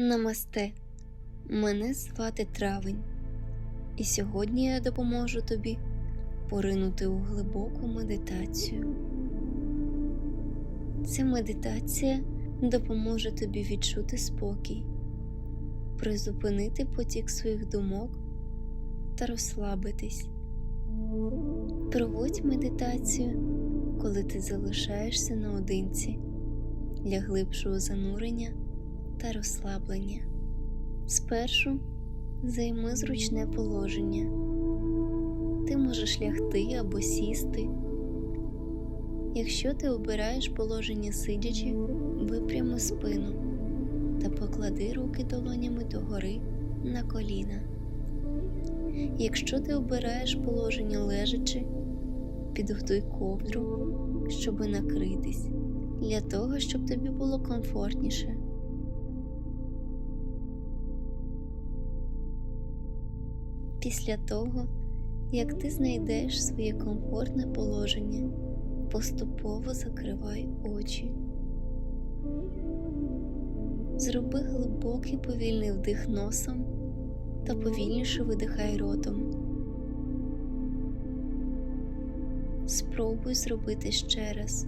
Намасте. Мене звати Травень, і сьогодні я допоможу тобі поринути у глибоку медитацію. Ця медитація допоможе тобі відчути спокій, призупинити потік своїх думок та розслабитись. Проводь медитацію, коли ти залишаєшся наодинці для глибшого занурення та розслаблення. Спершу займи зручне положення. Ти можеш лягти або сісти. Якщо ти обираєш положення сидячи, випрями спину та поклади руки долонями догори на коліна. Якщо ти обираєш положення лежачи, підготуй ковдру, щоби накритись, для того, щоб тобі було комфортніше. Після того, як ти знайдеш своє комфортне положення, поступово закривай очі. Зроби глибокий повільний вдих носом та повільніше видихай ротом. Спробуй зробити ще раз.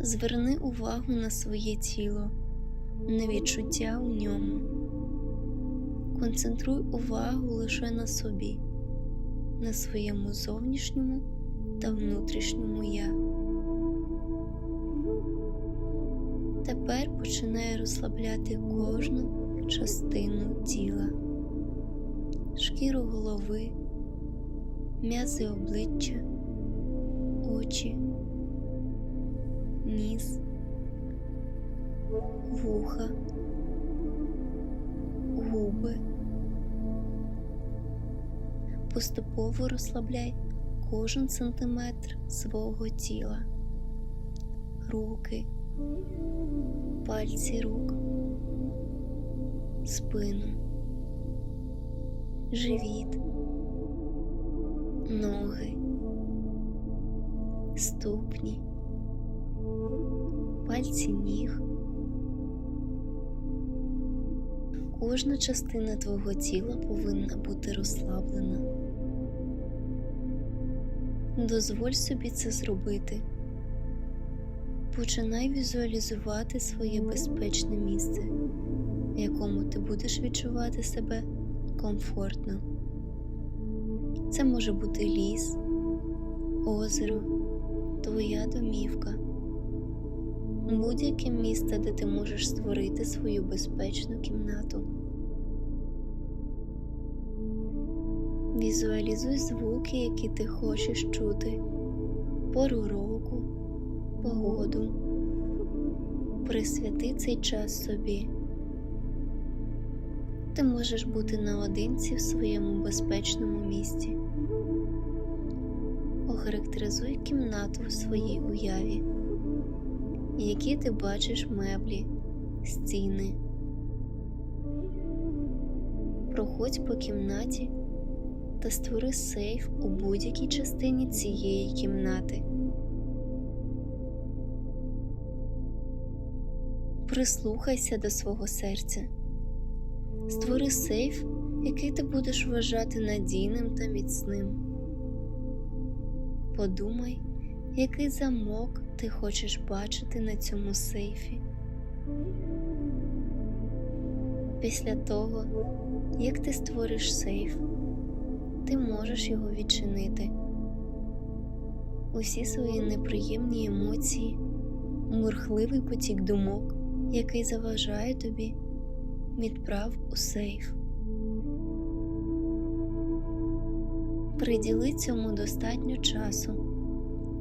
Зверни увагу на своє тіло на відчуття у ньому. Концентруй увагу лише на собі, на своєму зовнішньому та внутрішньому я. Тепер починай розслабляти кожну частину тіла, шкіру голови, м'язи обличчя, очі, ніс вуха, губи. Поступово розслабляй кожен сантиметр свого тіла, руки, пальці рук, спину, живіт, ноги, ступні, пальці ніг. Кожна частина твого тіла повинна бути розслаблена. Дозволь собі це зробити. Починай візуалізувати своє безпечне місце, в якому ти будеш відчувати себе комфортно. Це може бути ліс, озеро, твоя домівка, будь-яке місце, де ти можеш створити свою безпечну кімнату. Візуалізуй звуки, які ти хочеш чути, пору року, погоду. Присвяти цей час собі. Ти можеш бути наодинці в своєму безпечному місці. Охарактеризуй кімнату в своїй уяві, які ти бачиш меблі, стіни. Проходь по кімнаті та створи сейф у будь-якій частині цієї кімнати. Прислухайся до свого серця, створи сейф, який ти будеш вважати надійним та міцним. Подумай, який замок ти хочеш бачити на цьому сейфі. Після того, як ти створиш сейф, ти можеш його відчинити. Усі свої неприємні емоції, мурхливий потік думок, який заважає тобі, відправ у сейф. Приділи цьому достатньо часу,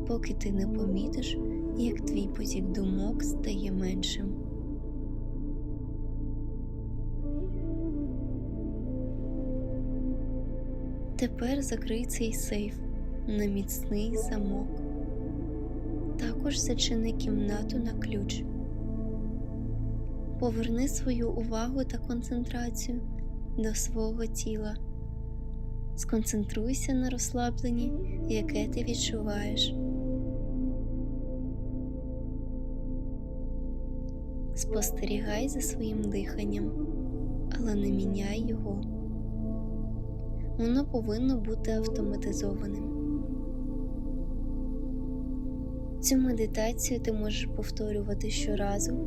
поки ти не помітиш, як твій потік думок стає меншим. Тепер закрий цей сейф на міцний замок. Також зачини кімнату на ключ. Поверни свою увагу та концентрацію до свого тіла. Сконцентруйся на розслабленні, яке ти відчуваєш. Спостерігай за своїм диханням, але не міняй його. Воно повинно бути автоматизованим. Цю медитацію ти можеш повторювати щоразу,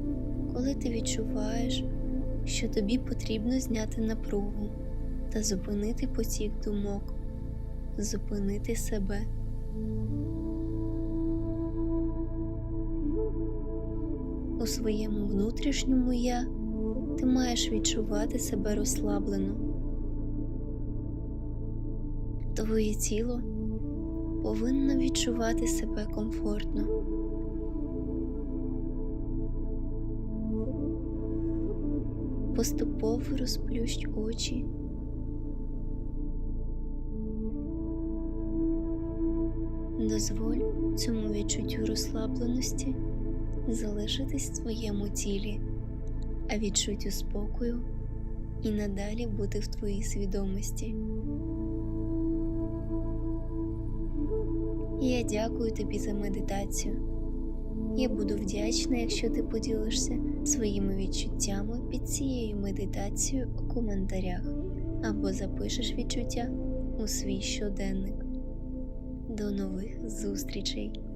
коли ти відчуваєш, що тобі потрібно зняти напругу та зупинити потік думок, зупинити себе. У своєму внутрішньому я ти маєш відчувати себе розслаблено. Твоє тіло повинно відчувати себе комфортно. Поступово розплющ очі. Дозволь цьому відчуттю розслабленості залишитись в твоєму тілі, а відчуттю спокою і надалі бути в твоїй свідомості. Я дякую тобі за медитацію. Я буду вдячна, якщо ти поділишся своїми відчуттями під цією медитацією у коментарях або запишеш відчуття у свій щоденник. До нових зустрічей!